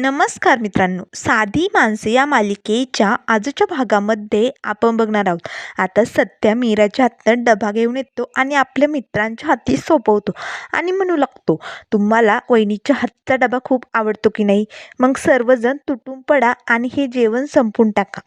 नमस्कार मित्रांनो. साधी माणसे या मालिकेच्या आजच्या भागामध्ये आपण बघणार आहोत. आता सध्या मीराच्या हातनं डबा घेऊन येतो आणि आपल्या मित्रांच्या हाती सोपवतो आणि म्हणू लागतो तुम्हाला वहिनीच्या हातचा डबा खूप आवडतो की नाही? मग सर्वजण तुटून पडा आणि हे जेवण संपून टाका.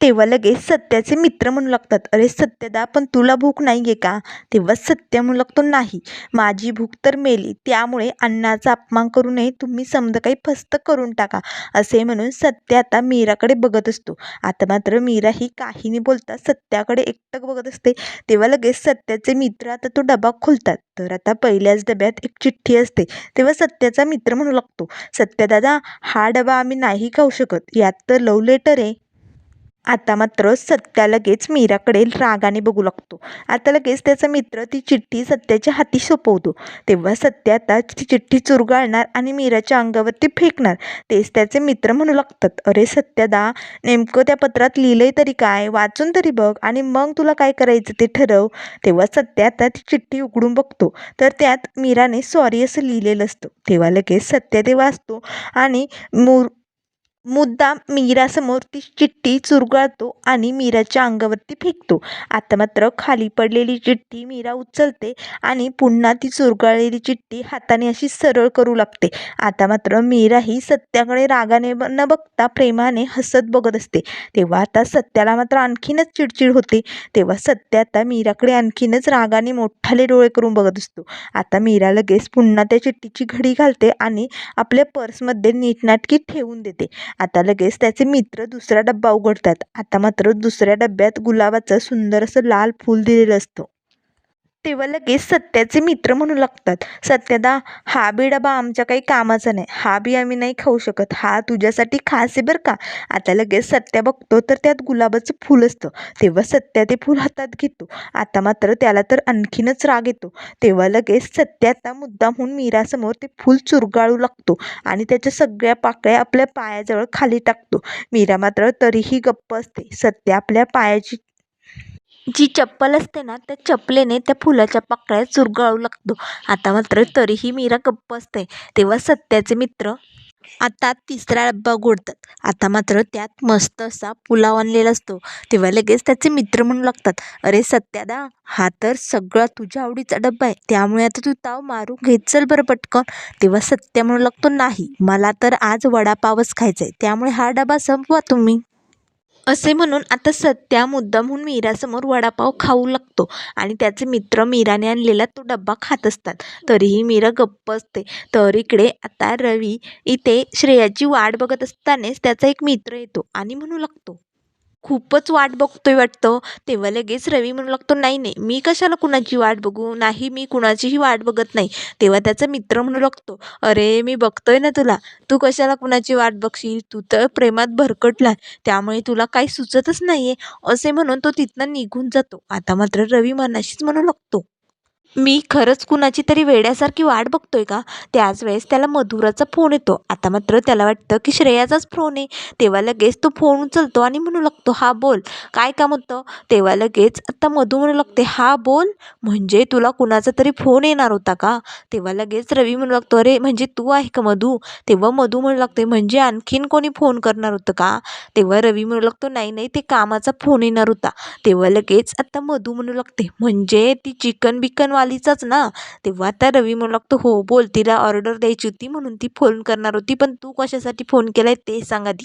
तेव्हा लगेच सत्याचे मित्र म्हणू लागतात अरे सत्यदा पण तुला भूक नाही आहे का? तेव्हा सत्य म्हणू लागतो नाही माझी भूक तर मेली त्यामुळे अन्नाचा अपमान करू नये तुम्ही समजा काही फस्त करून टाका. असे म्हणून सत्य आता मीराकडे बघत असतो. आता मात्र मीरा ही काही नाही बोलता सत्याकडे एकटक बघत असते. तेव्हा लगेच सत्याचे मित्र आता तो डबा खोलतात. तर आता पहिल्याच डब्यात एक चिठ्ठी असते. तेव्हा सत्याचा मित्र म्हणू लागतो सत्यदादा हा डबा आम्ही नाही खाऊ शकत यात तर लव लेटर आहे. आता मात्र सत्या लगेच मीराकडे रागाने बघू लागतो. आता लगेच त्याचा मित्र ती चिठ्ठी सत्याच्या हाती सोपवतो. तेव्हा सत्य आता ती चिठ्ठी चुरगाळणार आणि मीराच्या अंगावरती फेकणार. तेच त्याचे मित्र म्हणू लागतात. अरे सत्यादा नेमकं त्या पत्रात लिहिलंय तरी काय? वाचून तरी बघ आणि मग तुला काय करायचं ते ठरव. तेव्हा सत्य आता ती चिठ्ठी उघडून बघतो. तर त्यात मीराने सॉरी असं लिहिलेलं असतं. तेव्हा लगेच सत्या ते वाचतो आणि मूर मुद्दाम मीरासमोर ती चिठ्ठी चुरगाळतो आणि मीराच्या अंगावरती फेकतो. आता मात्र खाली पडलेली चिठ्ठी मीरा उचलते आणि पुन्हा ती चुरगाळलेली चिठ्ठी हाताने अशी सरळ करू लागते. आता मात्र मीरा ही सत्याकडे रागाने ब- न बघता प्रेमाने हसत बघत असते. तेव्हा आता सत्याला मात्र आणखीनच चिडचिड होते. तेव्हा सत्य आता मीराकडे आणखीनच रागाने मोठाले डोळे करून बघत असतो. आता मीरा लगेच पुन्हा त्या चिठ्ठीची घडी घालते आणि आपल्या पर्समध्ये नीटनाटकी ठेवून देते. आता लगेच त्याचे मित्र दुसरा डब्बा उघडतात. आता मात्र दुसऱ्या डब्यात गुलाबाचं सुंदर असं लाल फूल दिलेलं असतं. तेव्हा लगेच सत्याचे मित्र म्हणू लागतात. सत्यदा हा बी डबा आमच्या काही कामाचा नाही. हा बी आम्ही नाही खाऊ शकत. हा तुझ्यासाठी खास आहे बरं का? आता लगेच सत्या बघतो तर त्यात गुलाबाचं फूल असतं. तेव्हा सत्या ते फूल हातात घेतो. आता मात्र त्याला तर आणखीनच राग येतो. तेव्हा लगेच सत्या आता मुद्दामहून मीरासमोर ते फूल चुरगाळू लागतो आणि त्याच्या सगळ्या पाकळ्या आपल्या पायाजवळ खाली टाकतो. मीरा मात्र तरीही गप्प असते. सत्य आपल्या पायाची जी चप्पल असते ना त्या चपलेने त्या फुलाच्या पाकळ्या चुरगाळू लागतो. आता मात्र तरीही मीरा गप्प असते. तेव्हा सत्याचे मित्र आता तिसरा डब्बा गोडतात. आता मात्र त्यात मस्त असा पुलाव आणलेला असतो. तेव्हा लगेच त्याचे मित्र म्हणू लागतात अरे सत्यादा हा तर सगळा तुझ्या आवडीचा डब्बा आहे. त्यामुळे आता तू ताव मारून घेत चल बरं पटकन. तेव्हा सत्य म्हणू लागतो नाही मला तर आज वडापावच खायचा आहे त्यामुळे हा डबा संपवा तुम्ही. असे म्हणून आता सत्या मुद्दामहून मीरासमोर वडापाव खाऊ लागतो. आणि त्याचे मित्र मीराने आणलेला तो डब्बा खात असतात. तरीही मीरा गप्प असते. तर इकडे आता रवी इथे श्रेयाची वाट बघत असतानाच त्याचा एक मित्र येतो आणि म्हणू लागतो. खूपच वाट बघतो आहे वाटतं. तेव्हा लगेच रवी म्हणू लागतो नाही नाही मी कशाला कुणाची वाट बघू? नाही मी कुणाचीही वाट बघत नाही. तेव्हा त्याचा मित्र म्हणू लागतो अरे मी बघतो आहे ना तुला. तू कशाला कुणाची वाट बघशील? तू तर प्रेमात भरकटला त्यामुळे तुला काही सुचतच नाही आहे असे म्हणून तो तिथनं निघून जातो. आता मात्र रवी मनाशीच म्हणू लागतो. मी खरंच कुणाची तरी वेड्यासारखी वाट बघतोय का? त्याच वेळेस त्याला मधुराचा फोन येतो. आता मात्र त्याला वाटतं की श्रेयाचाच फोन आहे. तेव्हा लगेच तो फोन उचलतो आणि म्हणू लागतो हा बोल. काय काम होतं? तेव्हा लगेच आता मधू म्हणू लागते हा बोल? म्हणजे तुला कुणाचा तरी फोन येणार होता का? तेव्हा लगेच रवी म्हणू लागतो अरे म्हणजे तू आहे का मधू? तेव्हा मधू म्हणू लागते म्हणजे आणखीन कोणी फोन करणार होतं का? तेव्हा रवी म्हणू लागतो नाही नाही ते कामाचा फोन येणार होता. तेव्हा लगेच आता मधू म्हणू लागते म्हणजे ती चिकन बिकन बिकनवालीचाच ना. तेव्हा त्या रवी म्हणू लागतो हो बोल तिला ऑर्डर द्यायची होती म्हणून ती फोन करणार होती. पण तू कशासाठी फोन केला आहे ते सांग आधी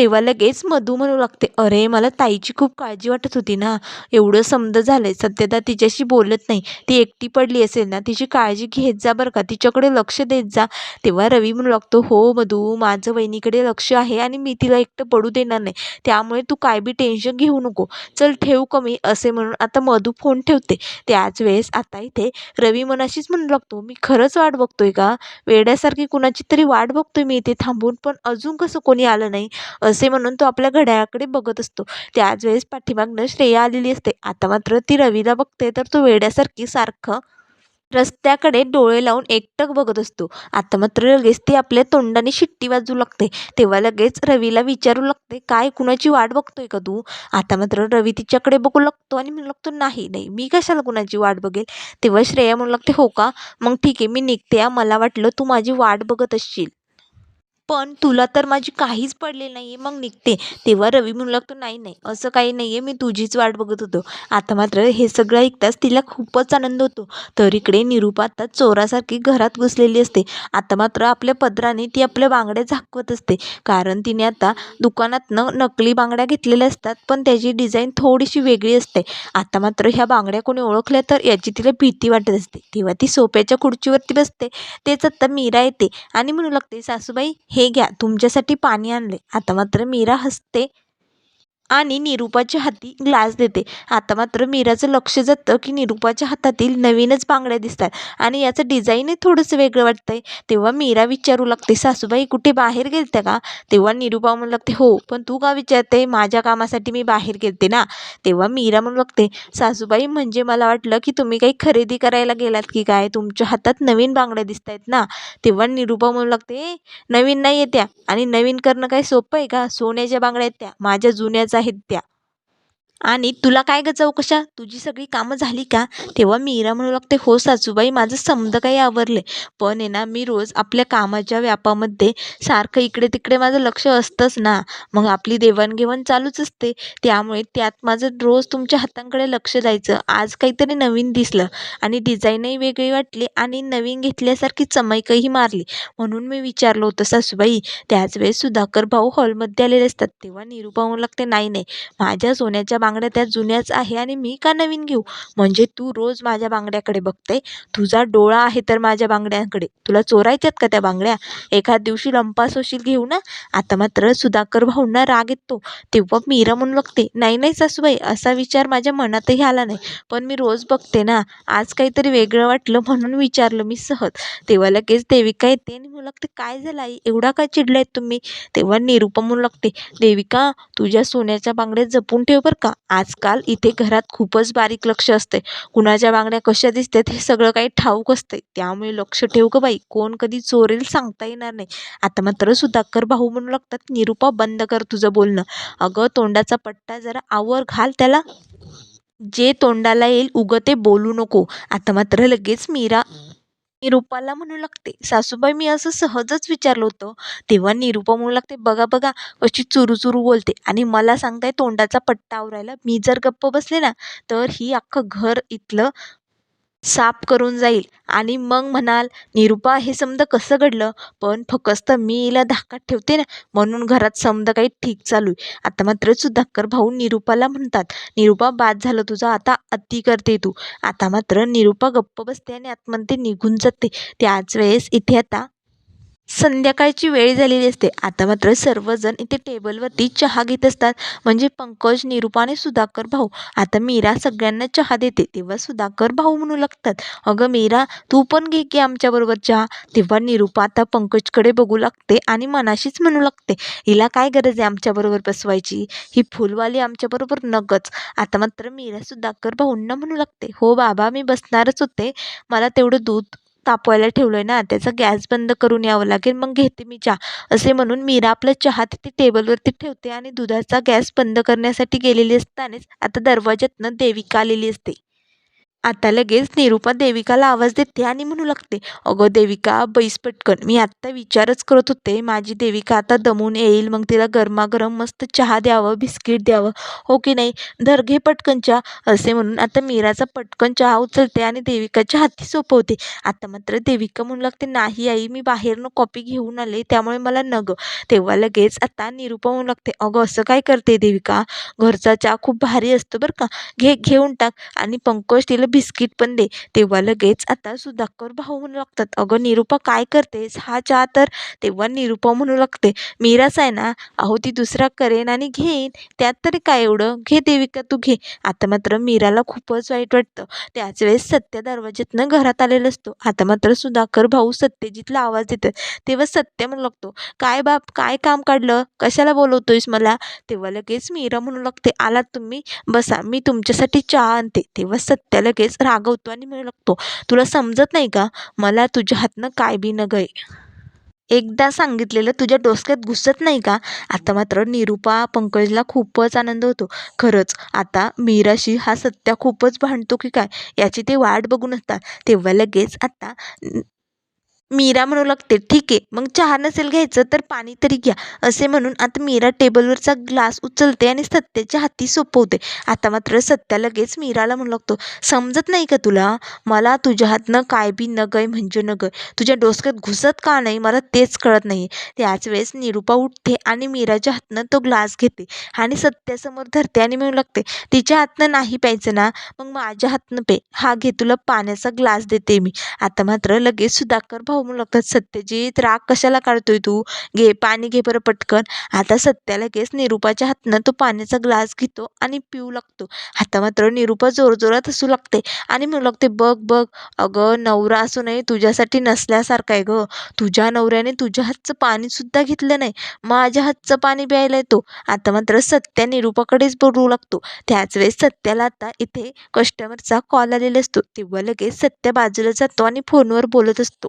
तेव्हा लगेच मधू म्हणू लागते अरे मला ताईची खूप काळजी वाटत होती ना. एवढं समज झालंय सत्यता तिच्याशी बोलत नाही. ती एकटी पडली असेल ना तिची काळजी घेत जा बरं का. तिच्याकडे लक्ष देत जा. तेव्हा रवी म्हणू लागतो हो मधू माझं वहिनीकडे लक्ष आहे आणि मी तिला एकटं पडू देणार नाही. त्यामुळे तू काय बी टेन्शन घेऊ नको. चल ठेवू कमी असे म्हणून आता मधू फोन ठेवते. त्याच वेळेस आता इथे रवी मनाशीच म्हणू लागतो मी खरंच वाट बघतोय का? वेड्यासारखी कुणाची तरी वाट बघतोय मी इथे थांबून. पण अजून कसं कोणी आलं नाही? असे म्हणून तो आपल्या घड्याळाकडे बघत असतो. त्याच वेळेस पाठीमागनं श्रेया आलेली असते. आता मात्र ती रवीला बघते तर तो वेड्यासारखी सारखं रस्त्याकडे डोळे लावून एकटक बघत असतो. आता मात्र लगेच ती आपल्या तोंडाने शिट्टी वाजू लागते. तेव्हा लगेच रवीला विचारू लागते काय कुणाची वाट बघतोय का तू? आता मात्र रवी तिच्याकडे बघू लागतो आणि म्हणू लागतो नाही नाही मी कशाला कुणाची वाट बघेल? तेव्हा श्रेया म्हणू लागते हो का? मग ठीक आहे मी निघते मला वाटलं तू माझी वाट बघत असशील. पण तुला तर माझी काहीच पडलेली नाही आहे मग निघते. तेव्हा रवी म्हणू लागतो नाही नाही असं काही नाही आहे मी तुझीच वाट बघत होतो. आता मात्र हे सगळं ऐकताच तिला खूपच आनंद होतो. तर इकडे निरूपा आता चोरासारखी घरात घुसलेली असते. आता मात्र आपल्या पदराने ती आपल्या बांगड्या झाकवत असते. कारण तिने आता दुकानातनं नकली बांगड्या घेतलेल्या असतात पण त्याची डिझाईन थोडीशी वेगळी असते. आता मात्र ह्या बांगड्या कोणी ओळखल्या तर याची तिला भीती वाटत असते. तेव्हा ती सोप्याच्या खुर्चीवरती बसते. तेच आता मीरा येते आणि म्हणू लागते सासूबाई हे हे घ्या तुमच्यासाठी पाणी आणले आता मात्र मीरा हसते आणि निरूपाच्या हाती ग्लास देते. आता मात्र मीराचं लक्ष जातं की निरूपाच्या हातातील नवीनच बांगड्या दिसतात आणि याचं डिझाईनही थोडंसं वेगळं वाटतंय. तेव्हा मीरा विचारू लागते सासूबाई कुठे बाहेर गेलते का? तेव्हा निरूपा म्हणू लागते हो पण तू का विचारते? माझ्या कामासाठी मी बाहेर गेलते ना? तेव्हा मीरा म्हणू लागते सासूबाई म्हणजे मला वाटलं की तुम्ही काही खरेदी करायला गेलात की काय? तुमच्या हातात नवीन बांगड्या दिसत आहेत ना? तेव्हा निरूपा म्हणू लागते नवीन नाही येत्या आणि नवीन करणं काही सोपं आहे का? सोन्याच्या बांगड्या आहेत त्या. माझ्या जुन्याचा आहेत त्या आणि तुला काय गं चौकशा? तुझी सगळी कामं झाली का? तेव्हा मीरा म्हणू लागते हो सासूबाई माझं समदं काही आवरले पण आहे ना मी रोज आपल्या कामाच्या व्यापामध्ये सारखं इकडे तिकडे माझं लक्ष असतंच ना. मग आपली देवाणघेवाण चालूच असते. त्यामुळे त्यात माझं रोज तुमच्या हातांकडे लक्ष द्यायचं. आज काहीतरी नवीन दिसलं आणि डिझाईनही वेगळी वाटली आणि नवीन घेतल्यासारखी चमैकही मारली. म्हणून मी विचारलं होतं सासूबाई त्याच वेळेस सुधाकर भाऊ हॉलमध्ये आलेले असतात. तेव्हा निरूपा म्हणू लागते नाही नाही. माझ्या सोन्याच्या बांगड्या त्या जुन्याच आहे आणि मी का नवीन घेऊ? म्हणजे तू रोज माझ्या बांगड्याकडे बघते. तुझा डोळा आहे तर माझ्या बांगड्यांकडे. तुला चोरायच्यात का त्या बांगड्या? एखाद दिवशी लंपास होशील घेऊ ना? आता मात्र सुधाकर भाऊंना राग येतो. तेव्हा मीरा म्हणू लागते नाही नाही सासूबाई असा विचार माझ्या मनातही आला नाही. पण मी रोज बघते ना. आज काहीतरी वेगळं वाटलं म्हणून विचारलं मी सहज. तेव्हा लगेच देविका येते आणि म्हणू लागते काय झालं आई? एवढा काय चिडलाय तुम्ही? तेव्हा निरूपा म्हणू लागते देविका तुझ्या सोन्याच्या बांगड्या जपून ठेव बरं का. आजकाल इथे घरात खूपच बारीक लक्ष असते कुणाच्या बांगड्या कशा दिसतात हे सगळं काही ठाऊक असते त्यामुळे लक्ष ठेव ग बाई. कोण कधी चोरेल सांगता येणार नाही. आता मात्र सुधाकर भाऊ म्हणू लागतात निरूपा बंद कर तुझं बोलणं. अगं तोंडाचा पट्टा जरा आवर घाल त्याला. जे तोंडाला येईल उगं ते बोलू नको. आता मात्र लगेच मीरा निरूपाला म्हणू लागते. सासूबाई मी असं सहजच विचारलं होतं. तेव्हा निरूपा म्हणू लागते बघा बघा कशी चुरू चुरू बोलते. आणि मला सांगताय तोंडाचा पट्टा आवरायला. मी जर गप्प बसले ना तर ही अख्खं घर इथलं साफ करून जाईल. आणि मग म्हणाल निरूपा हे समजा कसं घडलं? पण फकस्त मी हिला धाकात ठेवते ना म्हणून घरात समजा काही ठीक चालू आहे. आता मात्र सुधाकर भाऊ निरूपाला म्हणतात निरूपा बाद झालं तुझं आता अति करते तू. आता मात्र निरूपा गप्प बसते आणि आतमध्ये निघून जाते. त्याच वेळेस इथे आता संध्याकाळची वेळ झालेली असते. आता मात्र सर्वजण इथे टेबलवरती चहा घेत असतात. म्हणजे पंकज निरूपा आणि सुधाकर भाऊ. आता मीरा सगळ्यांना चहा देते. तेव्हा सुधाकर भाऊ म्हणू लागतात. अगं मीरा तू पण घे की आमच्याबरोबर चहा. तेव्हा निरूपा आता पंकजकडे बघू लागते आणि मनाशीच म्हणू लागते. हिला काय गरज आहे आमच्याबरोबर बसवायची? ही फुलवाली आमच्याबरोबर नगच. आता मात्र मीरा सुधाकर भाऊंना म्हणू लागते. हो बाबा मी बसणारच होते. मला तेवढं दूध तापवायला ठेवलं आहे ना त्याचा गॅस बंद करून यावं लागेल मग घेते मी चहा. असे म्हणून मीरा आपला चहा तिथे टेबलवरती ठेवते आणि दुधाचा गॅस बंद करण्यासाठी गेलेली असतानाच आता दरवाज्यातनं देविका आलेली असते. आता लगेच निरूपा देविकाला आवाज देते आणि म्हणू लागते अगं देविका बैस पटकन. मी आत्ता विचारच करत होते माझी देविका आता दमून येईल मग तिला गरमागरम मस्त चहा द्यावं बिस्किट द्यावं. हो की नाही? धर घे पटकन चहा. असे म्हणून आता मीराचा पटकन चहा उचलते आणि देविकाच्या हाती सोपवते. आता मात्र देविका म्हणू लागते नाही आई मी बाहेरनं कॉपी घेऊन आले त्यामुळे मला नग. तेव्हा लगेच आता निरूपा म्हणू लागते अगं असं काय करते देविका? घरचा चहा खूप भारी असतो बरं का. घे घेऊन टाक आणि पंकज तिला बिस्किट पण दे. तेव्हा लगेच आता सुधाकर भाऊ म्हणू लागतात. अगं निरूपा काय करतेस? हा चहा तर तेव्हा निरूपा म्हणू लागते. मीराच आहे ना? अहो ती दुसरा करेन आणि घेईन. त्यात तरी काय एवढं? घे देविका तू घे. आता मात्र मीराला खूपच वाईट वाटतं. त्याच वेळेस सत्य दरवाज्यातनं घरात आलेला असतो. आता मात्र सुधाकर भाऊ सत्यजितला आवाज देतात. तेव्हा सत्य म्हणू लागतो काय बाप? काय काम काढलं? कशाला बोलवतोयस मला? तेव्हा लगेच मीरा म्हणू लागते आलात तुम्ही बसा. मी तुमच्यासाठी चहा आणते. तेव्हा सत्य लगेच रागवतो आणि म्हणू लागतो तुला समजत नाही का? मला तुझ्या हातनं काय बी न गय. एकदा सांगितलेलं तुझ्या डोसक्यात घुसत नाही का? आता मात्र निरूपा पंकजला खूपच आनंद होतो. खरंच आता मीराशी हा सत्या खूपच भांडतो की काय? याची ते वाट बघून असतात. तेव्हा लगेच आता मीरा म्हणू लागते ठीक आहे मग चहा नसेल घ्यायचं तर पाणी तरी घ्या असे म्हणून आता मीरा टेबलवरचा ग्लास उचलते आणि सत्याच्या हाती सोपवते. आता मात्र सत्या लगेच मीराला म्हणू लागतो समजत नाही का तुला? मला तुझ्या हातनं काय बी न गय म्हणजे न तुझ्या डोसक्यात घुसत का नाही मला तेच कळत नाही. त्याच वेळेस निरुपा उठते आणि मीराच्या हातनं तो ग्लास घेते आणि सत्यासमोर धरते आणि म्हणू लागते तिच्या हातनं नाही प्यायचं ना? मग माझ्या हातनं पे. हा घे तुला पाण्याचा ग्लास देते मी. आता मात्र लगेच सुधाकर भाऊ म्हणू लागतात सत्यजित राग कशाला काढतोय तू? घे पाणी घे बरं पटकन. आता सत्या लगेच निरुपाच्या हातनं तो पाण्याचा ग्लास घेतो आणि पिऊ लागतो. आता मात्र निरुपा जोरजोरात हसू लागते आणि म्हणू लागते बघ बघ अगं नवरा असूनही तुझ्यासाठी नसल्यासारखं आहे गं. तुझ्या नवऱ्याने तुझ्या हातचं पाणीसुद्धा घेतलं नाही. माझ्या हातचं पाणी प्यायला येतो. आता मात्र सत्या निरुपाकडेच बोलू लागतो. त्याच वेळेस सत्याला आता इथे कस्टमरचा कॉल आलेला असतो. तेव्हा लगेच सत्या बाजूला जातो आणि फोनवर बोलत असतो.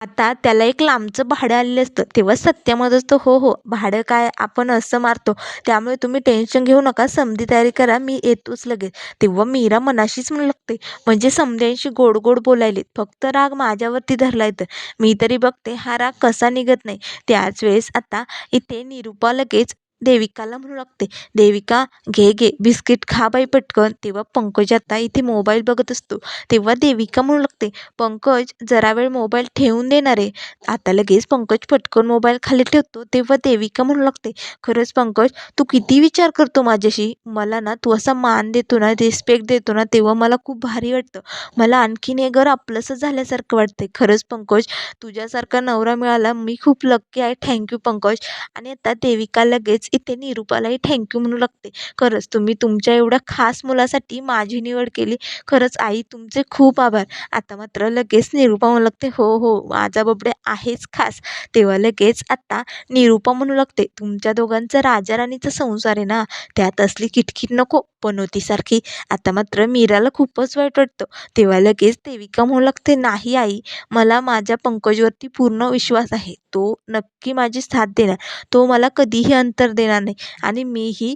आता त्याला एक लांबचं भाडं आलेलं असतं. तेव्हा सत्या म्हणत असतो हो हो भाडं काय? आपण असं मारतो. त्यामुळे तुम्ही टेन्शन घेऊ नका. समधी तयारी करा. मी येतोच लगेच. तेव्हा मीरा मनाशीच म्हणू लागते. म्हणजे समध्यांशी गोड गोड बोलायले फक्त राग माझ्यावरती धरला येतं मी तरी बघते हा राग कसा निघत नाही. त्याच वेळेस आता इथे निरुपा लगेच देविकाला म्हणू लागते देविका घे घे बिस्किट खा बाई पटकन. तेव्हा पंकज आता इथे मोबाईल बघत असतो. तेव्हा देविका म्हणू लागते पंकज जरा वेळ मोबाईल ठेवून देणार आहे. आता लगेच पंकज पटकन मोबाईल खाली ठेवतो. तेव्हा देविका म्हणू लागते खरंच पंकज तू किती विचार करतो माझ्याशी? मला ना तू असा मान देतो ना रिस्पेक्ट देतो ना तेव्हा मला खूप भारी वाटतं. मला आणखीन एक घर आपलंसं झाल्यासारखं वाटतंय. खरंच पंकज तुझ्यासारखा नवरा मिळाला मी खूप लक्की आहे. Thank you Pankaj. आणि आता देविका लगेच इथे निरुपालाही थँक्यू म्हणू लागते. खरंच तुम्ही तुमच्या एवढ्या खास मुलासाठी माझी निवड केली. खरंच आई तुमचे खूप आभार. आता मात्र लगेच निरुपा म्हणू लागते. हो हो माझा बबडे आहेच खास. तेव्हा लगेच आता निरुपा म्हणू लागते. तुमच्या दोघांचा राजा राणीचा संसार आहे ना त्यात असली किटकिट नको. पनोतीसारखी आता मात्र मीराला खूपच वाईट वाटतं. तेव्हा लगेच देविका म्हणू लागते नाही आई मला माझ्या पंकजवरती पूर्ण विश्वास आहे. तो नक्की माझी साथ देणार. तो मला कधीही अंतर देणार नाही. आणि मीही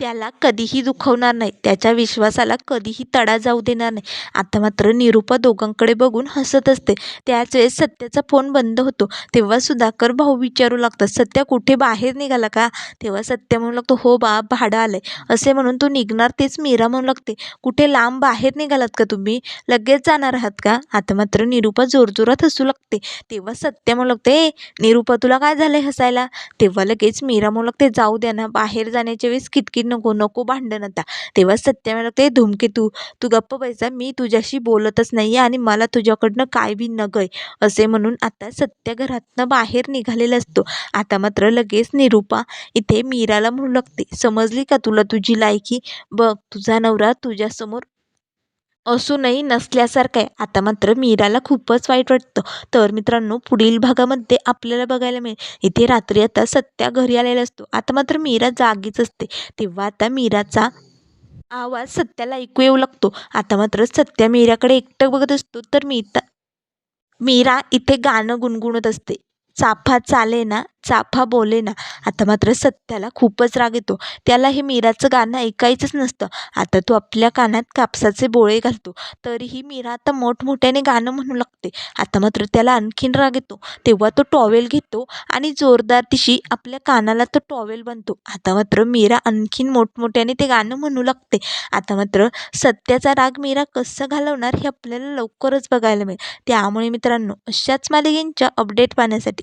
त्याला कधीही दुखवणार नाही. त्याच्या विश्वासाला कधीही तडा जाऊ देणार नाही. आता मात्र निरुपा दोघांकडे बघून हसत असते. त्याच वेळेस सत्याचा फोन बंद होतो. तेव्हा सुधाकर भाऊ विचारू लागतात सत्या कुठे? बाहेर निघाला का? तेव्हा सत्या म्हणू लागतो हो बा भाडं आलंय. असे म्हणून तू निघणार तेच मीरा म्हणू लागते कुठे लांब बाहेर निघालात का तुम्ही? लगेच जाणार आहात का? आता मात्र निरुपा जोरजोरात हसू लागते. तेव्हा सत्या म्हणू लागते ए निरुपा तुला काय झालंय हसायला? तेव्हा लगेच मीरा म्हणू लागते जाऊ द्या ना बाहेर जाण्याच्या वेळेस किटकिट नको नको भांडण आता. तेव्हा सत्या म्हणाला लागते धूमकेतू तू गप्प बैसा मी तुझ्याशी बोलतच नाही आहे आणि मला तुझ्याकडनं काय बी नगय असे म्हणून आता सत्या घरातनं बाहेर निघालेला असतो. आता मात्र लगेच निरुपा इथे मीराला म्हणू लागते समजली का तुला तुझी लायकी? बघ तुझा नवरा तुझ्यासमोर असूनही नसल्यासारखं आहे. आता मात्र मीराला खूपच वाईट वाटतं. तर मित्रांनो पुढील भागामध्ये आपल्याला बघायला मिळेल. इथे रात्री आता सत्या घरी आलेला असतो. आता मात्र मीरा जागीच असते. तेव्हा आता मीराचा आवाज सत्याला ऐकू येऊ लागतो. आता मात्र सत्या मीराकडे एकटक बघत असतो. तर मीता मीरा इथे गाणं गुणगुणत असते. चाफा चाले ना चाफा बोले ना. आता मात्र सत्याला खूपच राग येतो. त्याला हे मीराचं गाणं ऐकायचंच नसतं. आता तो आपल्या कानात कापसाचे बोळे घालतो. तरीही मीरा आता मोठमोठ्याने गाणं म्हणू लागते. आता मात्र त्याला आणखीन राग येतो. तेव्हा तो टॉवेल घेतो आणि जोरदार तिशी आपल्या कानाला तो टॉवेल बनतो. आता मात्र मीरा आणखीन मोठमोठ्याने ते गाणं म्हणू लागते. आता मात्र सत्याचा राग मीरा कसं घालवणार हे आपल्याला लवकरच बघायला मिळेल. त्यामुळे मित्रांनो अशाच मालिकेंच्या अपडेट पाहण्यासाठी